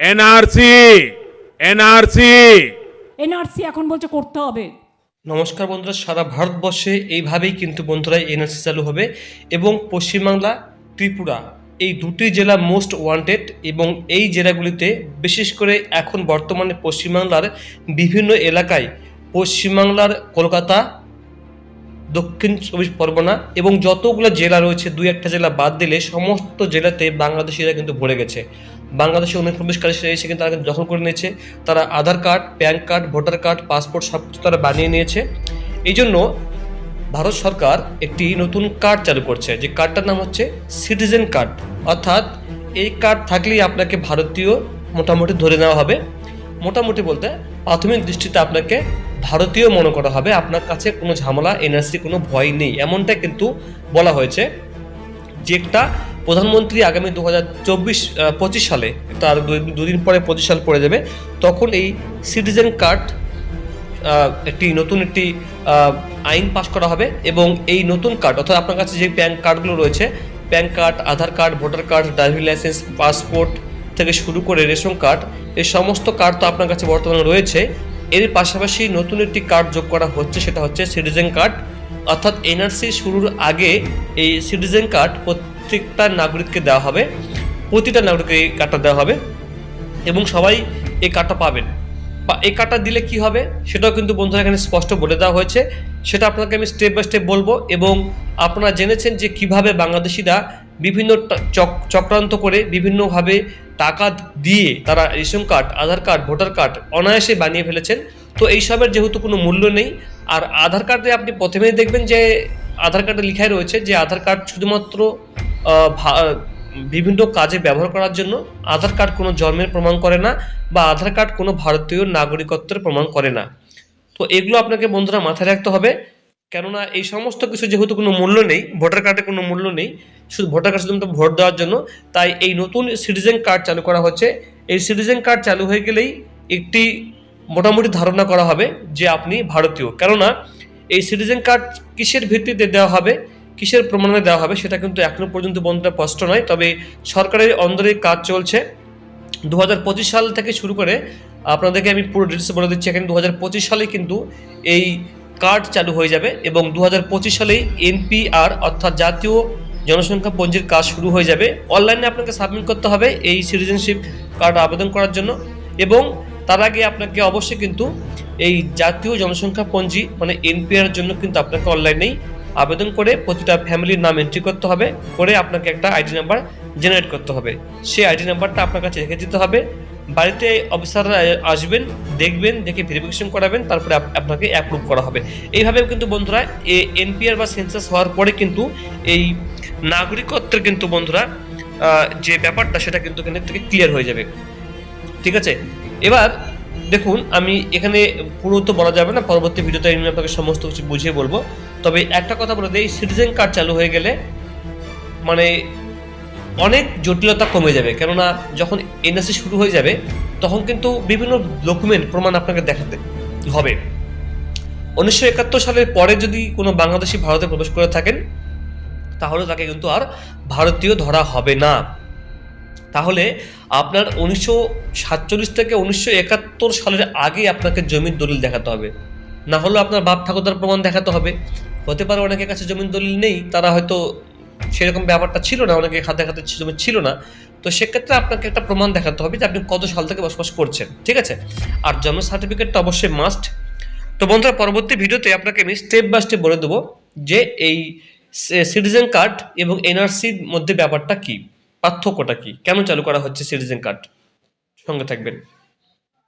NRC NRC. NRC এখন বলছে করতে হবে। নমস্কার বন্ধুরা সারা ভারতবর্ষে এইভাবেই কিন্তু বন্ধুরা এনআরসি চালু হবে এবং পশ্চিমবাংলা ত্রিপুরা এই দুটি জেলা মোস্ট ওয়ান্টেড এবং এই জেলাগুলিতে বিশেষ করে এখন বর্তমানে পশ্চিমবাংলার বিভিন্ন এলাকায় পশ্চিমবাংলার কলকাতা দক্ষিণ চব্বিশ পরগনা এবং যতগুলো জেলা রয়েছে দুই একটা জেলা বাদ দিলে সমস্ত জেলাতে বাংলাদেশিরা কিন্তু ভরে গেছে। বাংলাদেশে অনুপ্রবেশকারী এসে কিন্তু তারা দখল করে নিয়েছে। তারা Aadhaar card, PAN card, voter card, passport সব কিছু তারা বানিয়ে নিয়েছে। এই জন্য ভারত সরকার একটি নতুন কার্ড চালু করছে। যে কার্ডটার নাম হচ্ছে সিটিজেন কার্ড। অর্থাৎ এই কার্ড থাকলেই আপনাকে ভারতীয় মোটামুটি ধরে নেওয়া হবে। মোটামুটি বলতে প্রাথমিক দৃষ্টিতে আপনাকে ভারতীয় মনে করা হবে। আপনার কাছে কোনো ঝামেলা, এনআরসি কোনো ভয় নেই। এমনটা কিন্তু বলা হয়েছে। যেটা প্রধানমন্ত্রী আগামী দু হাজার চব্বিশ পঁচিশ সালে, তার দুদিন পরে পঁচিশ সাল পড়ে যাবে, তখন এই সিটিজেন কার্ড একটি নতুন একটি আইন পাশ করা হবে এবং এই নতুন কার্ড, অর্থাৎ আপনার কাছে যে প্যান কার্ডগুলো রয়েছে, PAN card, Aadhaar card, voter card, driving licence, passport থেকে শুরু করে রেশন কার্ড, এই সমস্ত কার্ড তো আপনার কাছে বর্তমানে রয়েছে। এর পাশাপাশি নতুন একটি কার্ড যোগ করা হচ্ছে, সেটা হচ্ছে সিটিজেন কার্ড, অর্থাৎ এনআরসি শুরুর আগে এই সিটিজেন কার্ড প্রত্যেকটা নাগরিককে দেওয়া হবে, প্রতিটা নাগরিককে এই কার্ডটা দেওয়া হবে এবং সবাই এই কার্ডটা পাবেন। বা এই কার্ডটা দিলে কি হবে সেটাও কিন্তু বন্ধুরা এখানে স্পষ্ট বলে দেওয়া হয়েছে। সেটা আপনাকে আমি স্টেপ বাই স্টেপ বলব এবং আপনারা জেনেছেন যে কীভাবে বাংলাদেশিরা বিভিন্ন চক- চক্রান্ত করে বিভিন্নভাবে টাকা দিয়ে তারা ration card, Aadhaar card, voter card অনায়াসে বানিয়ে ফেলেছেন। তো এইসবের যেহেতু কোনো মূল্য নেই, আর আধার কার্ডে আপনি প্রথমেই দেখবেন যে আধার কার্ডে লেখাই রয়েছে যে আধার কার্ড শুধুমাত্র বিভিন্ন কাজে ব্যবহার করার জন্য আধার কার্ড কোনো জন্মের প্রমাণ করে না বা আধার কার্ড কোনো ভারতীয় নাগরিকত্বের প্রমাণ করে না। তো এগুলো আপনাকে বন্ধুরা মাথায় রাখতে হবে। কেননা এই সমস্ত কিছু যেহেতু কোনো মূল্য নেই, ভোটার কার্ডে কোনো মূল্য নেই, শুধু ভোটার কার্ড শুধুমাত্র ভোট দেওয়ার জন্য, তাই এই নতুন সিটিজেন কার্ড চালু করা হচ্ছে। এই সিটিজেন কার্ড চালু হয়ে গেলেই একটি মোটামুটি ধারণা করা হবে যে আপনি ভারতীয়। কেননা এই সিটিজেন কার্ড কিসের ভিত্তিতে দেওয়া হবে? কিসের প্রমাণে দেওয়া হবে সেটা কিন্তু এখনও পর্যন্ত বন্ধুরা স্পষ্ট নয়। তবে সরকারের অন্দরে কাজ চলছে। দু হাজার পঁচিশ সাল থেকে শুরু করে আপনাদেরকে আমি পুরো ডিটেলস বলে দিচ্ছি। এখানে দু সালে কিন্তু এই কার্ড চালু হয়ে যাবে এবং দু পঁচিশ সালেই এনপিআর অর্থাৎ জাতীয় জনসংখ্যা পঞ্জির কাজ শুরু হয়ে যাবে। অনলাইনে আপনাকে সাবমিট করতে হবে এই সিটিজেনশিপ কার্ড আবেদন করার জন্য এবং তার আগে আপনাকে অবশ্যই কিন্তু এই জাতীয় জনসংখ্যা পঞ্জি মানে এনপিআর জন্য কিন্তু আপনাকে অনলাইনেই আবেদন করে প্রতিটা ফ্যামিলির নাম এন্ট্রি করতে হবে, করে আপনাকে একটা আইডি নাম্বার জেনারেট করতে হবে। সেই আইডি নাম্বারটা আপনার কাছে রেখে দিতে হবে। বাড়িতে অফিসাররা আসবেন, দেখবেন, দেখে ভেরিফিকেশন করাবেন, তারপরে আপনাকে অ্যাপ্রুভ করা হবে। এইভাবে কিন্তু বন্ধুরা এনপিআর বা সেন্সাস হওয়ার পরে কিন্তু এই নাগরিকত্বের কিন্তু বন্ধুরা যে ব্যাপারটা সেটা কিন্তু এখানে থেকে ক্লিয়ার হয়ে যাবে। ঠিক আছে? এবার দেখুন, আমি এখানে পুরো তো বলা যাবে না, পরবর্তী ভিডিওতে আমি আপনাকে সমস্ত কিছু বুঝিয়ে বলব। তবে একটা কথা বলে দিই সিটিজেন কার্ড চালু হয়ে গেলে মানে অনেক জটিলতা কমে যাবে। কেননা যখন এনএসসি শুরু হয়ে যাবে, তখন কিন্তু বিভিন্ন ডকুমেন্ট প্রমাণ আপনাকে দেখাতে হবে। উনিশশো একাত্তর সালের পরে যদি কোনো বাংলাদেশি ভারতে প্রবেশ করে থাকেন, তাহলে তাকে কিন্তু আর ভারতীয় ধরা হবে না। তাহলে আপনার উনিশশো সাতচল্লিশ থেকে উনিশশো একাত্তর সালের আগে আপনাকে জমির দলিল দেখাতে হবে। না হলে আপনার বাপ ঠাকুরদার প্রমাণ দেখাতে হবে। হতে পারে অনেকের কাছে জমির দলিল নেই, তারা হয়তো সেরকম ব্যাপারটা ছিল না, অনেকের হাতে হাতে জমি ছিল না। তো সেক্ষেত্রে আপনাকে একটা প্রমাণ দেখাতে হবে যে আপনি কত সাল থেকে বসবাস করছেন, ঠিক আছে? আর জন্ম সার্টিফিকেটটা অবশ্যই মাস্ট তো বন্ধুরা, পরবর্তী ভিডিওতে আপনাকে আমি স্টেপ বাই স্টেপ বলে দেবো যে এই সিটিজেন কার্ড এবং এনআরসির মধ্যে ব্যাপারটা কি, পার্থক্যটা কি কেন চালু করা হচ্ছে সিটিজেন কার্ড সঙ্গে থাকবেন।